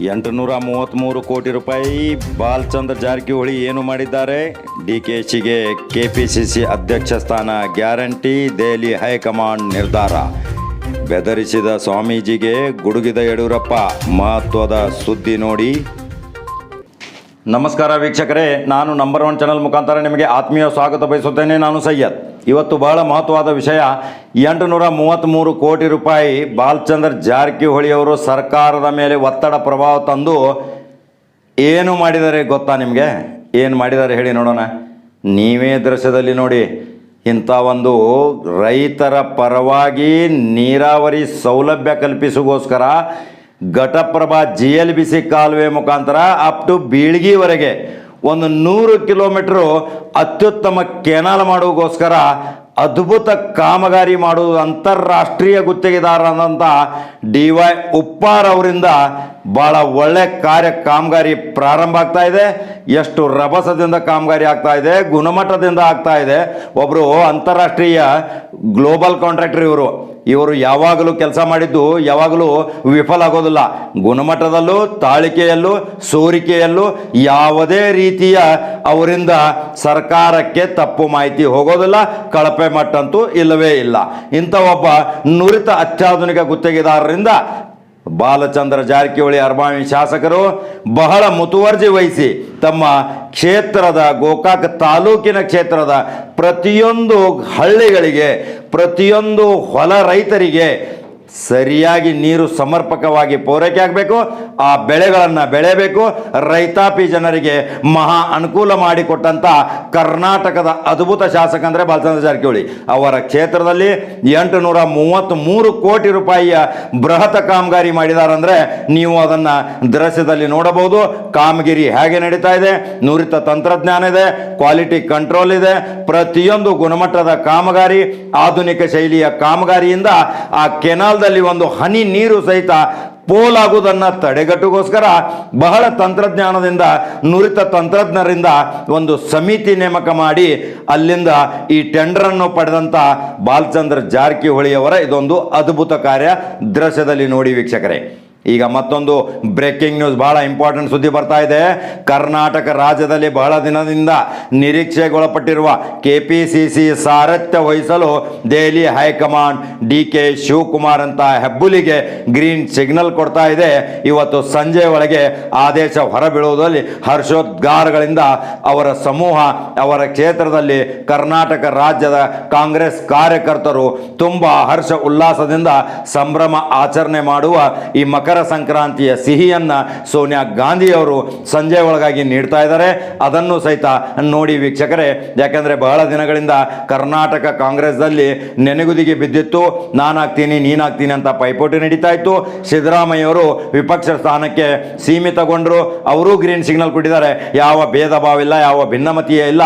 ಎಂಟುನೂರ ಮೂವತ್ತ್ಮೂರು ಕೋಟಿ ರೂಪಾಯಿ ಬಾಲ್ಚಂದ್ರ ಜಾರಕಿಹೊಳಿ ಏನು ಮಾಡಿದ್ದಾರೆ? ಡಿ ಕೆ ಶಿಗೆ ಸಿ ಅಧ್ಯಕ್ಷ ಸ್ಥಾನ ಗ್ಯಾರಂಟಿ, ದೆಹಲಿ ಹೈಕಮಾಂಡ್ ನಿರ್ಧಾರ. ಬೆದರಿಸಿದ ಸ್ವಾಮೀಜಿಗೆ ಗುಡುಗಿದ ಯಡಿಯೂರಪ್ಪ ಮಹತ್ವದ ಸುದ್ದಿ ನೋಡಿ. ನಮಸ್ಕಾರ ವೀಕ್ಷಕರೇ, ನಾನು ನಂಬರ್ ಒನ್ ಚಾನಲ್ ಮುಖಾಂತರ ನಿಮಗೆ ಆತ್ಮೀಯ ಸ್ವಾಗತ ಬಯಸುತ್ತೇನೆ. ನಾನು ಸಯ್ಯದ್ ಇವತ್ತು ಬಹಳ ಮಹತ್ವವಾದ ವಿಷಯ. ಎಂಟುನೂರ ಮೂವತ್ತ್ಮೂರು ಕೋಟಿ ರೂಪಾಯಿ ಬಾಲಚಂದ್ರ ಜಾರಕಿಹೊಳಿ ಅವರು ಸರ್ಕಾರದ ಮೇಲೆ ಒತ್ತಡ ಪ್ರಭಾವ ತಂದು ಏನು ಮಾಡಿದ್ದಾರೆ ಗೊತ್ತಾ ನಿಮಗೆ? ಏನು ಮಾಡಿದ್ದಾರೆ ಹೇಳಿ ನೋಡೋಣ. ನೀವೇ ದೃಶ್ಯದಲ್ಲಿ ನೋಡಿ, ಇಂಥ ಒಂದು ರೈತರ ಪರವಾಗಿ ನೀರಾವರಿ ಸೌಲಭ್ಯ ಕಲ್ಪಿಸುಗೋಸ್ಕರ Ghataprabha G L B C ಕಾಲುವೆ ಮುಖಾಂತರ ಅಪ್ ಟು ಬೀಳ್ಗಿವರೆಗೆ ಒಂದು ನೂರು ಕಿಲೋಮೀಟ್ರು ಅತ್ಯುತ್ತಮ ಕೆನಾಲ್ ಮಾಡುವುಗೋಸ್ಕರ ಅದ್ಭುತ ಕಾಮಗಾರಿ ಮಾಡುವುದು ಅಂತಾರಾಷ್ಟ್ರೀಯ ಗುತ್ತಿಗೆದಾರರಾದಂಥ ಡಿ ವೈ ಉಪ್ಪಾರ್ ಅವರಿಂದ ಭಾಳ ಒಳ್ಳೆ ಕಾರ್ಯ ಕಾಮಗಾರಿ ಪ್ರಾರಂಭ ಆಗ್ತಾ ಇದೆ. ಎಷ್ಟು ರಭಸದಿಂದ ಕಾಮಗಾರಿ ಆಗ್ತಾ ಇದೆ, ಗುಣಮಟ್ಟದಿಂದ ಆಗ್ತಾ ಇದೆ. ಒಬ್ಬರು ಅಂತಾರಾಷ್ಟ್ರೀಯ ಗ್ಲೋಬಲ್ ಕಾಂಟ್ರಾಕ್ಟರ್ ಇವರು. ಇವರು ಯಾವಾಗಲೂ ಕೆಲಸ ಮಾಡಿದ್ದು ಯಾವಾಗಲೂ ವಿಫಲ ಆಗೋದಿಲ್ಲ. ಗುಣಮಟ್ಟದಲ್ಲೂ, ತಾಳಿಕೆಯಲ್ಲೂ, ಸೋರಿಕೆಯಲ್ಲೂ ಯಾವುದೇ ರೀತಿಯ ಅವರಿಂದ ಸರ್ಕಾರಕ್ಕೆ ತಪ್ಪು ಮಾಹಿತಿ ಹೋಗೋದಿಲ್ಲ. ಕಳಪೆ ಮಟ್ಟಂತೂ ಇಲ್ಲವೇ ಇಲ್ಲ. ಇಂಥ ಒಬ್ಬ ನುರಿತ ಅತ್ಯಾಧುನಿಕ ಗುತ್ತಿಗೆದಾರರಿಂದ ಬಾಲಚಂದ್ರ ಜಾರಕಿಹೊಳಿ ಅರ್ಬಾವಿ ಶಾಸಕರು ಬಹಳ ಮುತುವರ್ಜಿ ವಹಿಸಿ ತಮ್ಮ ಕ್ಷೇತ್ರದ ಗೋಕಾಕ್ ತಾಲೂಕಿನ ಕ್ಷೇತ್ರದ ಪ್ರತಿಯೊಂದು ಹಳ್ಳಿಗಳಿಗೆ, ಪ್ರತಿಯೊಂದು ಹೊಲ ರೈತರಿಗೆ ಸರಿಯಾಗಿ ನೀರು ಸಮರ್ಪಕವಾಗಿ ಪೂರೈಕೆ ಆಗಬೇಕು, ಆ ಬೆಳೆಗಳನ್ನು ಬೆಳೆಯಬೇಕು. ರೈತಾಪಿ ಜನರಿಗೆ ಮಹಾ ಅನುಕೂಲ ಮಾಡಿಕೊಟ್ಟಂಥ ಕರ್ನಾಟಕದ ಅದ್ಭುತ ಶಾಸಕ ಅಂದರೆ ಬಾಲಚಂದ್ರ ಜಾರಕಿಹೊಳಿ. ಅವರ ಕ್ಷೇತ್ರದಲ್ಲಿ ಎಂಟು ನೂರ ಮೂವತ್ತ್ಮೂರು ಕೋಟಿ ರೂಪಾಯಿಯ ಬೃಹತ್ ಕಾಮಗಾರಿ ಮಾಡಿದಾರಂದರೆ ನೀವು ಅದನ್ನು ದೃಶ್ಯದಲ್ಲಿ ನೋಡಬಹುದು. ಕಾಮಗಿರಿ ಹೇಗೆ ನಡೀತಾ ಇದೆ? ನುರಿತ ತಂತ್ರಜ್ಞಾನ ಇದೆ, ಕ್ವಾಲಿಟಿ ಕಂಟ್ರೋಲ್ ಇದೆ. ಪ್ರತಿಯೊಂದು ಗುಣಮಟ್ಟದ ಕಾಮಗಾರಿ, ಆಧುನಿಕ ಶೈಲಿಯ ಕಾಮಗಾರಿಯಿಂದ ಆ ಕೆನಾಲ್ದಲ್ಲಿ ಒಂದು ಹನಿ ನೀರು ಸಹಿತ ಪೋಲಾಗುವುದನ್ನು ತಡೆಗಟ್ಟುಗೋಸ್ಕರ ಬಹಳ ತಂತ್ರಜ್ಞಾನದಿಂದ, ನುರಿತ ತಂತ್ರಜ್ಞರಿಂದ ಒಂದು ಸಮಿತಿ ನೇಮಕ ಮಾಡಿ ಅಲ್ಲಿಂದ ಈ ಟೆಂಡರನ್ನು ಪಡೆದಂಥ ಬಾಲಚಂದ್ರ ಜಾರಕಿಹೊಳಿಯವರ ಇದೊಂದು ಅದ್ಭುತ ಕಾರ್ಯ ದೃಶ್ಯದಲ್ಲಿ ನೋಡಿ ವೀಕ್ಷಕರೇ. ಈಗ ಮತ್ತೊಂದು ಬ್ರೇಕಿಂಗ್ ನ್ಯೂಸ್ ಬಹಳ ಇಂಪಾರ್ಟೆಂಟ್ ಸುದ್ದಿ ಬರ್ತಾ ಇದೆ. ಕರ್ನಾಟಕ ರಾಜ್ಯದಲ್ಲಿ ಬಹಳ ದಿನದಿಂದ ನಿರೀಕ್ಷೆಗೊಳಪಟ್ಟಿರುವ ಕೆ ಪಿ ಸಿ ಸಿ ಸಾರಥ್ಯ ವಹಿಸಲು Delhi high command D K Shivakumar ಅಂತ ಹೆಬ್ಬುಲಿಗೆ ಗ್ರೀನ್ ಸಿಗ್ನಲ್ ಕೊಡ್ತಾ ಇದೆ. ಇವತ್ತು ಸಂಜೆ ಒಳಗೆ ಆದೇಶ ಹೊರಬೀಳುವುದರಲ್ಲಿ ಹರ್ಷೋದ್ಗಾರಗಳಿಂದ ಅವರ ಸಮೂಹ, ಅವರ ಕ್ಷೇತ್ರದಲ್ಲಿ ಕರ್ನಾಟಕ ರಾಜ್ಯದ ಕಾಂಗ್ರೆಸ್ ಕಾರ್ಯಕರ್ತರು ತುಂಬ ಹರ್ಷ ಉಲ್ಲಾಸದಿಂದ ಸಂಭ್ರಮ ಆಚರಣೆ ಮಾಡುವ ಈ ಮಕರ ಸಂಕ್ರಾಂತಿಯ ಸಿಹಿಯನ್ನು ಸೋನಿಯಾ ಗಾಂಧಿಯವರು ಸಂಜೆ ಒಳಗಾಗಿ ನೀಡ್ತಾ ಇದ್ದಾರೆ. ಅದನ್ನು ಸಹಿತ ನೋಡಿ ವೀಕ್ಷಕರೇ, ಯಾಕೆಂದರೆ ಬಹಳ ದಿನಗಳಿಂದ ಕರ್ನಾಟಕ ಕಾಂಗ್ರೆಸ್ನಲ್ಲಿ ನೆನೆಗುದಿಗೆ ಬಿದ್ದಿತ್ತು. ನಾನಾಗ್ತೀನಿ, ನೀನಾಗ್ತೀನಿ ಅಂತ ಪೈಪೋಟಿ ನಡೀತಾ ಇತ್ತು. ಸಿದ್ದರಾಮಯ್ಯವರು ವಿಪಕ್ಷ ಸ್ಥಾನಕ್ಕೆ ಸೀಮಿತಗೊಂಡರು. ಅವರು ಗ್ರೀನ್ ಸಿಗ್ನಲ್ ಕೊಟ್ಟಿದ್ದಾರೆ. ಯಾವ ಭೇದ ಭಾವ ಇಲ್ಲ ಯಾವ ಭಿನ್ನಮತೀಯ ಇಲ್ಲ.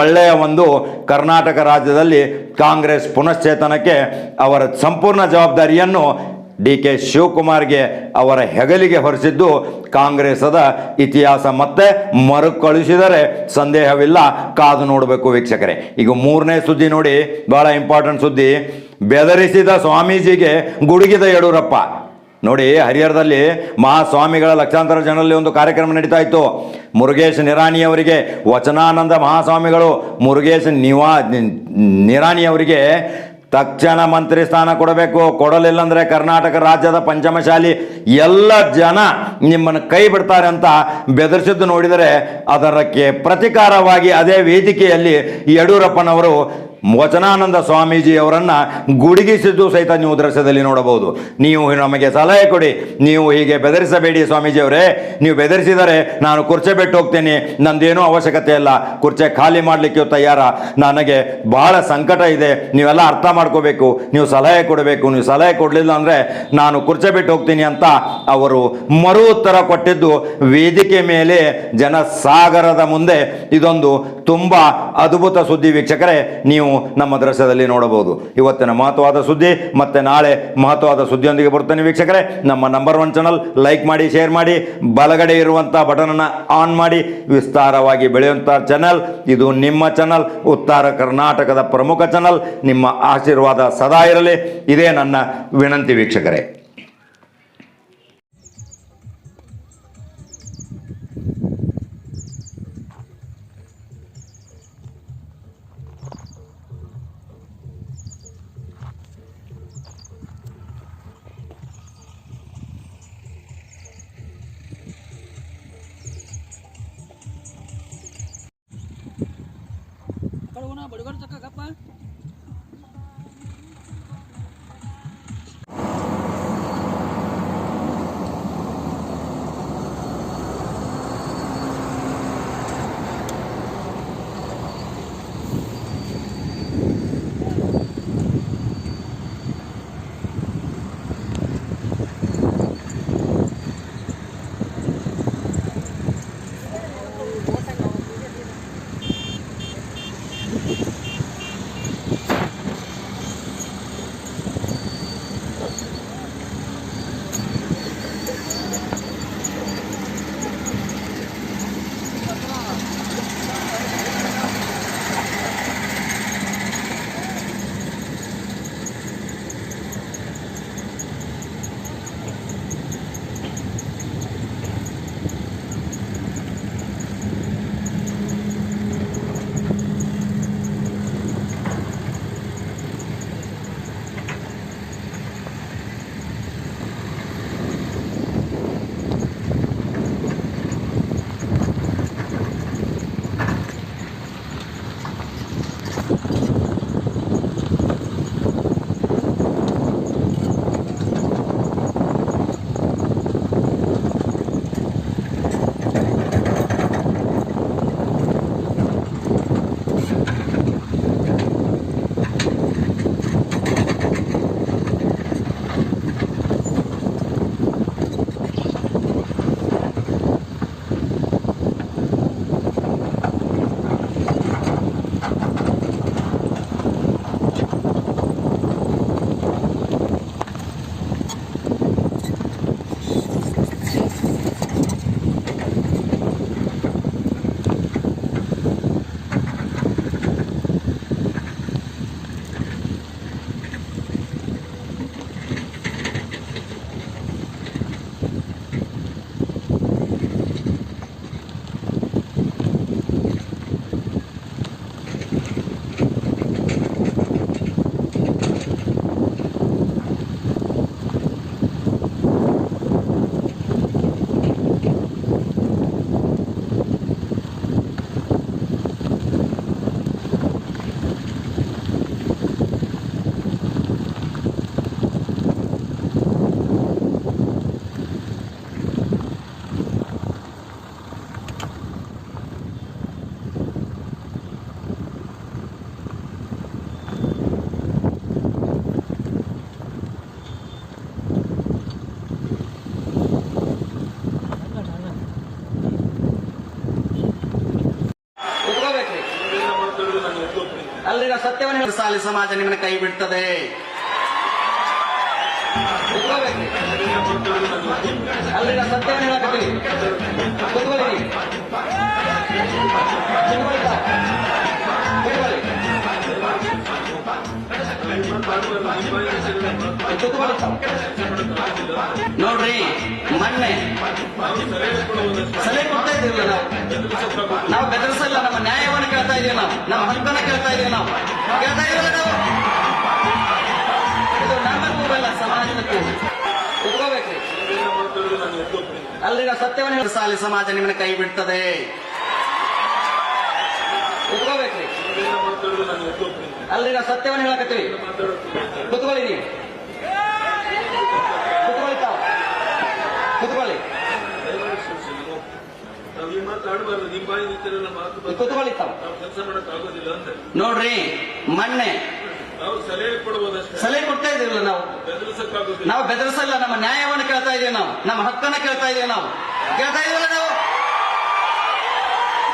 ಒಳ್ಳೆಯ ಒಂದು ಕರ್ನಾಟಕ ರಾಜ್ಯದಲ್ಲಿ ಕಾಂಗ್ರೆಸ್ ಪುನಶ್ಚೇತನಕ್ಕೆ ಅವರ ಸಂಪೂರ್ಣ ಜವಾಬ್ದಾರಿಯನ್ನು ಡಿ ಕೆ ಶಿವಕುಮಾರ್ಗೆ ಅವರ ಹೆಗಲಿಗೆ ಹೊರಿಸಿದ್ದು ಕಾಂಗ್ರೆಸದ ಇತಿಹಾಸ ಮತ್ತೆ ಮರುಕಳಿಸಿದರೆ ಸಂದೇಹವಿಲ್ಲ. ಕಾದು ನೋಡಬೇಕು ವೀಕ್ಷಕರೇ. ಈಗ ಮೂರನೇ ಸುದ್ದಿ ನೋಡಿ. ಬಹಳ ಇಂಪಾರ್ಟೆಂಟ್ ಸುದ್ದಿ. ಬೆದರಿಸಿದ ಸ್ವಾಮೀಜಿಗೆ ಗುಡುಗಿದ ಯಡಿಯೂರಪ್ಪ. ನೋಡಿ, ಹರಿಹರದಲ್ಲಿ ಮಹಾಸ್ವಾಮಿಗಳ ಲಕ್ಷಾಂತರ ಜನರಲ್ಲಿ ಒಂದು ಕಾರ್ಯಕ್ರಮ ನಡೀತಾ ಇತ್ತು. ಮುರುಗೇಶ್ ನಿರಾಣಿಯವರಿಗೆ ವಚನಾನಂದ ಮಹಾಸ್ವಾಮಿಗಳು, ಮುರುಗೇಶ್ ನಿವಾ ನಿರಾಣಿಯವರಿಗೆ ತಕ್ಷಣ ಮಂತ್ರಿ ಸ್ಥಾನ ಕೊಡಬೇಕು. ಕೊಡಲಿಲ್ಲ ಅಂದ್ರೆ ಕರ್ನಾಟಕ ರಾಜ್ಯದ ಪಂಚಮಶಾಲಿ ಎಲ್ಲ ಜನ ನಿಮ್ಮನ್ನು ಕೈ ಬಿಡ್ತಾರೆ ಅಂತ ಬೆದರಿಸಿದ್ದು ನೋಡಿದರೆ ಅದರಕ್ಕೆ ಪ್ರತಿಕಾರವಾಗಿ ಅದೇ ವೇದಿಕೆಯಲ್ಲಿ ಯಡಿಯೂರಪ್ಪನವರು ವಚನಾನಂದ ಸ್ವಾಮೀಜಿ ಅವರನ್ನ ಗುಡುಗಿಸಿದ್ದು ಸಹಿತ ನೀವು ದೃಶ್ಯದಲ್ಲಿ ನೋಡಬಹುದು. ನೀವು ನಮಗೆ ಸಲಹೆ ಕೊಡಿ. ನೀವು ಹೀಗೆ ಬೆದರಿಸಬೇಡಿ ಸ್ವಾಮೀಜಿಯವರೇ. ನೀವು ಬೆದರಿಸಿದರೆ ನಾನು ಕುರ್ಚೆ ಬಿಟ್ಟು ಹೋಗ್ತೇನೆ. ನಂದೇನೂ ಅವಶ್ಯಕತೆ ಇಲ್ಲ. ಕುರ್ಚೆ ಖಾಲಿ ಮಾಡಲಿಕ್ಕೆ ತಯಾರ. ನನಗೆ ಬಹಳ ಸಂಕಟ ಇದೆ. ನೀವೆಲ್ಲ ಅರ್ಥ ಮಾಡ್ಕೋಬೇಕು. ನೀವು ಸಲಹೆ ಕೊಡಬೇಕು. ನೀವು ಸಲಹೆ ಕೊಡಲಿಲ್ಲ ಅಂದರೆ ನಾನು ಕುರ್ಚೆ ಬಿಟ್ಟು ಹೋಗ್ತೀನಿ ಅಂತ ಅವರು ಮರು ಉತ್ತರ ಕೊಟ್ಟಿದ್ದು ವೇದಿಕೆ ಮೇಲೆ ಜನಸಾಗರದ ಮುಂದೆ ಇದೊಂದು ತುಂಬ ಅದ್ಭುತ ಸುದ್ದಿ ವೀಕ್ಷಕರೇ, ನೀವು ನಮ್ಮ ದೃಶ್ಯದಲ್ಲಿ ನೋಡಬಹುದು. ಇವತ್ತಿನ ಮಹತ್ವವಾದ ಸುದ್ದಿ, ಮತ್ತೆ ನಾಳೆ ಮಹತ್ವವಾದ ಸುದ್ದಿಯೊಂದಿಗೆ ಬರ್ತೇನೆ ವೀಕ್ಷಕರೇ. ನಮ್ಮ ನಂಬರ್ ಒನ್ ಚಾನಲ್ ಲೈಕ್ ಮಾಡಿ ಶೇರ್ ಮಾಡಿ, ಬಲಗಡೆ ಇರುವಂಥ ಬಟನನ್ನು ಆನ್ ಮಾಡಿ, ವಿಸ್ತಾರವಾಗಿ ಬೆಳೆಯುವಂಥ ಚಾನಲ್ ಇದು ನಿಮ್ಮ ಚಾನಲ್ ಉತ್ತರ ಕರ್ನಾಟಕದ ಪ್ರಮುಖ ಚಾನಲ್ ನಿಮ್ಮ ಆಶೀರ್ವಾದ ಸದಾ ಇರಲಿ. ಇದೇ ನನ್ನ ವಿನಂತಿ ವೀಕ್ಷಕರೇ. ಬಡಗಡ ತಕ್ಕಪ್ಪ ಅಲ್ರಿ ಸತ್ಯವನ್ನು ಸಾಲಿ ಸಮಾಜ ನಿಮ್ಮನ್ನ ಕೈ ಬಿಡ್ತದೆ. ಕುತ್ಕೋಬೇಕ್ರಿ ಸತ್ಯವನ್ನು ಹೇಳಿ ನೋಡ್ರಿ, ಮೊನ್ನೆ ಸಲಹೆ ಕೊಡ್ತಾ ಇದ್ದೀವಿ ನಾವು? ನಾವು ಬೆದರಿಸಲ್ಲ, ನಮ್ಮ ನ್ಯಾಯವನ್ನು ಕೇಳ್ತಾ ಇದೀವಿ ನಾವು, ನಮ್ಮ ಹಕ್ಕನ್ನು ಕೇಳ್ತಾ ಇದೀವಿ ನಾವು. ಕೇಳ್ತಾ ಇದೀವಲ್ಲ ನಾವು? ಇದು ನಮ್ಮ ಸಮಾಜದ ಅಲ್ರಿ ನಾ ಸತ್ಯವನ್ನ ಸಾಲಿ, ಸಮಾಜ ನಿಮ್ಮನ್ನ ಕೈ ಬಿಡ್ತದೆ. ಕುತ್ಕೋಬೇಕ್ರಿ ಅಲ್ರಿ ನಾವು ಸತ್ಯವನ್ನ ಹೇಳಕತ್ತೀವಿ ಕುತ್ಕೊಳ್ಳಿ ನೀವು. ಕುತ್ಕೊಳ್ಳಿ ತಾವು. ಕುತ್ಕೊಳ್ಳಿ. ಕುತ್ಕೊಳ್ಳಿ ತಾವು. ನೋಡ್ರಿ ಮೊನ್ನೆ ನಾವು ಸಲಹೆ ಕೊಡ್ತಾ ಇದೀವಲ್ಲ ನಾವು? ನಾವು ಬೆದರಿಸಲ್ಲ ನಮ್ಮ ನ್ಯಾಯವನ್ನು ಕೇಳ್ತಾ ಇದೀವಿ ನಾವು. ನಮ್ಮ ಹಕ್ಕನ್ನ ಕೇಳ್ತಾ ಇದೀವಿ ನಾವು. ಕೇಳ್ತಾ ಇದೀವಲ್ಲ ನಾವು?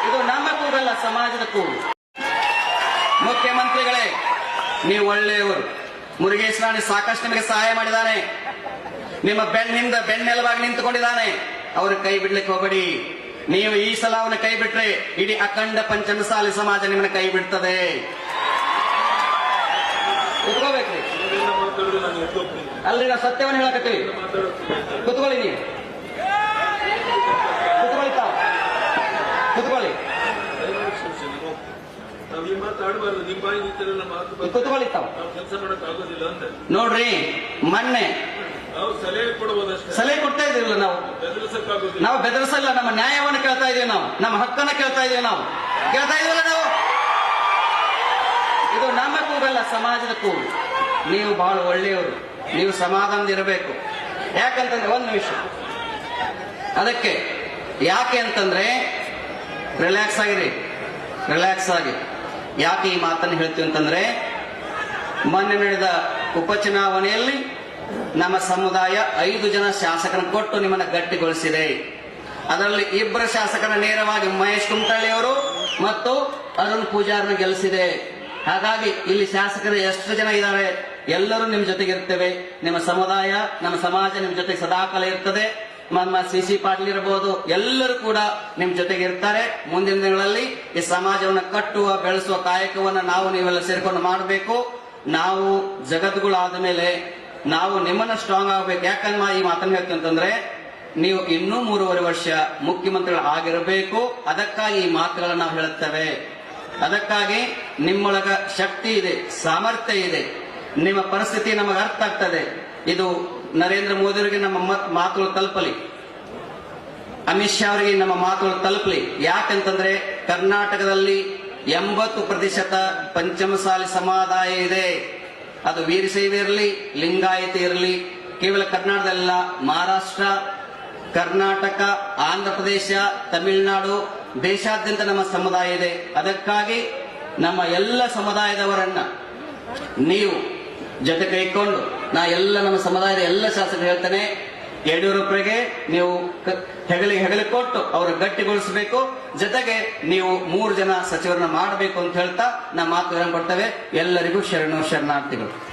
ಇದು ನಮ್ಮ ಕೂಗಲ್ಲ ಸಮಾಜದ ಕೂಗು ಮುಖ್ಯಮಂತ್ರಿಗಳೇ, ನೀವು ಒಳ್ಳೆಯವರು. ಮುರುಗೇಶ್ ರಾಣಿ ಸಾಕಷ್ಟು ನಿಮಗೆ ಸಹಾಯ ಮಾಡಿದ್ದಾನೆ. ನಿಮ್ಮ ಬೆನ್ನಿಂದ ಬೆನ್ನೆಲುವಾಗಿ ನಿಂತುಕೊಂಡಿದ್ದಾನೆ. ಅವರು ಕೈ ಬಿಡ್ಲಿಕ್ಕೆ ಹೋಗಬೇಡಿ. ನೀವು ಈ ಸಲ ಅವನ ಕೈ ಬಿಟ್ರೆ ಇಡೀ ಅಖಂಡ ಪಂಚಮಸಾಲಿ ಸಮಾಜ ನಿಮ್ಮನ್ನ ಕೈ ಬಿಡ್ತದೆ. ಮಾತಾಡೋದು ಅಲ್ರಿ ನಾವು ಸತ್ಯವನ್ನ ಹೇಳಕತ್ತೀವಿ ಕುತ್ಕೊಳ್ಳಿ ನೀವು ಕುತ್ಕೊಳ್ಳಿ ತಾವು ಕುತ್ಕೊಳ್ಳಿ ದಯಮಾಡಿ ಕ್ಷಮಿಸಿ ನಾನು ಹೋಗ್ತೀನಿ. ನಾವು ಈ ಮಾತಾಡಬಾರ್ದು ನಿಮ್ಮ ಬಾಯಿ ನಿಂತಿರಲ್ಲ ಮಾತು ಬಂದು ಕುತ್ಕೊಳ್ಳಿ ತಾವು ನಾವು ಕೆಲಸ ಮಾಡಕ್ ಆಗೋದಿಲ್ಲ ಅಂತ ನೋಡ್ರಿ ಮೊನ್ನೆ ನಾವು ಸಲಹೆ ಸಲಹೆ ಕೊಡ್ತಾ ಇದ್ರಲ್ಲ ನಾವು. ಬೆದರಿಸಕ್ಕಾಗೋದಿಲ್ಲ ನಾವು ಬೆದರಿಸಲ್ಲ ನಮ್ಮ ನ್ಯಾಯವನ್ನು ಕೇಳ್ತಾ ಇದೀವಿ ನಾವು. ನಮ್ಮ ಹಕ್ಕನ್ನ ಕೇಳ್ತಾ ಇದೀವಿ ನಾವು. ಕೇಳ್ತಾ ಇದೀವಲ್ಲ ನಾವು? ಇದು ನಮ್ಮ ಕೂಗಲ್ಲ ಸಮಾಜದ ಕೂಗು. ನೀವು ಬಹಳ ಒಳ್ಳೆಯವರು. ನೀವು ಸಮಾಧಾನದಿರಬೇಕು ಯಾಕಂತಂದ್ರೆ ಒಂದು ನಿಮಿಷ. ಅದಕ್ಕೆ ಯಾಕೆ ಅಂತಂದ್ರೆ ರಿಲ್ಯಾಕ್ಸ್ ಆಗಿರಿ. ರಿಲ್ಯಾಕ್ಸ್ ಆಗಿ. ಯಾಕೆ ಈ ಮಾತನ್ನು ಹೇಳ್ತೀವಿ ಅಂತಂದ್ರೆ, ಮೊನ್ನೆ ನಡೆದ ಉಪಚುನಾವಣೆಯಲ್ಲಿ ನಮ್ಮ ಸಮುದಾಯ ಐದು ಜನ ಶಾಸಕರನ್ನು ಕೊಟ್ಟು ನಿಮ್ಮನ್ನ ಗಟ್ಟಿಗೊಳಿಸಿದೆ. ಅದರಲ್ಲಿ ಇಬ್ಬರ ಶಾಸಕರ ನೇರವಾಗಿ ಮಹೇಶ್ ಕುಮಟಳ್ಳಿ ಅವರು ಮತ್ತು ಅರುಣ್ ಪೂಜಾರನ್ನು ಗೆಲ್ಲಿಸಿದೆ. ಹಾಗಾಗಿ ಇಲ್ಲಿ ಶಾಸಕರು ಎಷ್ಟು ಜನ ಇದ್ದಾರೆ? ಎಲ್ಲರೂ ನಿಮ್ಮ ಜೊತೆಗೆ ಇರ್ತೇವೆ ನಿಮ್ಮ ಸಮುದಾಯ, ನಮ್ಮ ಸಮಾಜ ನಿಮ್ಮ ಜೊತೆಗೆ ಸದಾಕಾಲ ಇರ್ತದೆ. ನಮ್ಮ ಸಿ ಸಿ ಪಾಟೀಲ್ ಇರಬಹುದು ಎಲ್ಲರೂ ಕೂಡ ನಿಮ್ ಜೊತೆಗೆ ಇರ್ತಾರೆ. ಮುಂದಿನ ದಿನಗಳಲ್ಲಿ ಈ ಸಮಾಜವನ್ನು ಕಟ್ಟುವ, ಬೆಳೆಸುವ ಕಾಯಕವನ್ನು ನಾವು ನೀವೆಲ್ಲ ಸೇರ್ಕೊಂಡು ಮಾಡಬೇಕು. ನಾವು ಜಗದ್ಗುಳಾದ ಮೇಲೆ ನಾವು ನಿಮ್ಮನ್ನ ಸ್ಟ್ರಾಂಗ್ ಆಗ್ಬೇಕು. ಯಾಕಂದ್ರೆ ಈ ಮಾತನ್ನ ಹೇಳ್ತೀನಿ ಅಂತಂದ್ರೆ, ನೀವು ಇನ್ನೂ ಮೂರುವರೆ ವರ್ಷ ಮುಖ್ಯಮಂತ್ರಿಗಳು ಆಗಿರಬೇಕು. ಅದಕ್ಕಾಗಿ ಈ ಮಾತುಗಳನ್ನು ನಾವು ಹೇಳುತ್ತೇವೆ. ಅದಕ್ಕಾಗಿ ನಿಮ್ಮೊಳಗ ಶಕ್ತಿ ಇದೆ, ಸಾಮರ್ಥ್ಯ ಇದೆ. ನಿಮ್ಮ ಪರಿಸ್ಥಿತಿ ನಮಗೆ ಅರ್ಥ ಆಗ್ತದೆ. ಇದು ನರೇಂದ್ರ ಮೋದಿ ಅವರಿಗೆ ನಮ್ಮ ಮಾತುಗಳು ತಲುಪಲಿ. ಅಮಿತ್ ಶಾ ಅವರಿಗೆ ನಮ್ಮ ಮಾತುಗಳು ತಲುಪಲಿ. ಯಾಕಂತಂದ್ರೆ ಕರ್ನಾಟಕದಲ್ಲಿ ಎಂಬತ್ತು ಪ್ರತಿಶತ ಪಂಚಮಸಾಲಿ ಸಮುದಾಯ ಇದೆ. ಅದು ವೀರಶೈವ ಇರಲಿ, ಲಿಂಗಾಯತ ಇರಲಿ, ಕೇವಲ ಕರ್ನಾಟಕದಲ್ಲ, ಮಹಾರಾಷ್ಟ್ರ, ಕರ್ನಾಟಕ, ಆಂಧ್ರ ಪ್ರದೇಶ, ತಮಿಳುನಾಡು, ದೇಶಾದ್ಯಂತ ನಮ್ಮ ಸಮುದಾಯ ಇದೆ. ಅದಕ್ಕಾಗಿ ನಮ್ಮ ಎಲ್ಲ ಸಮುದಾಯದವರನ್ನ ನೀವು ಜೊತೆ ಕೈಕೊಂಡು ನಾ ಎಲ್ಲ ನಮ್ಮ ಸಮುದಾಯದ ಎಲ್ಲ ಶಾಸಕರು ಹೇಳ್ತೇನೆ, ಯಡಿಯೂರಪ್ಪರಿಗೆ ನೀವು ಹೆಗಲಿ ಹೆಗಲಿ ಕೊಟ್ಟು ಅವರ ಗಟ್ಟಿಗೊಳಿಸಬೇಕು. ಜೊತೆಗೆ ನೀವು ಮೂರು ಜನ ಸಚಿವರನ್ನ ಮಾಡಬೇಕು ಅಂತ ಹೇಳ್ತಾ ನಮ್ಮ ಮಾತು ಕೊಡ್ತೇವೆ. ಎಲ್ಲರಿಗೂ ಶರಣು ಶರಣಾರ್ಥಿಗಳು.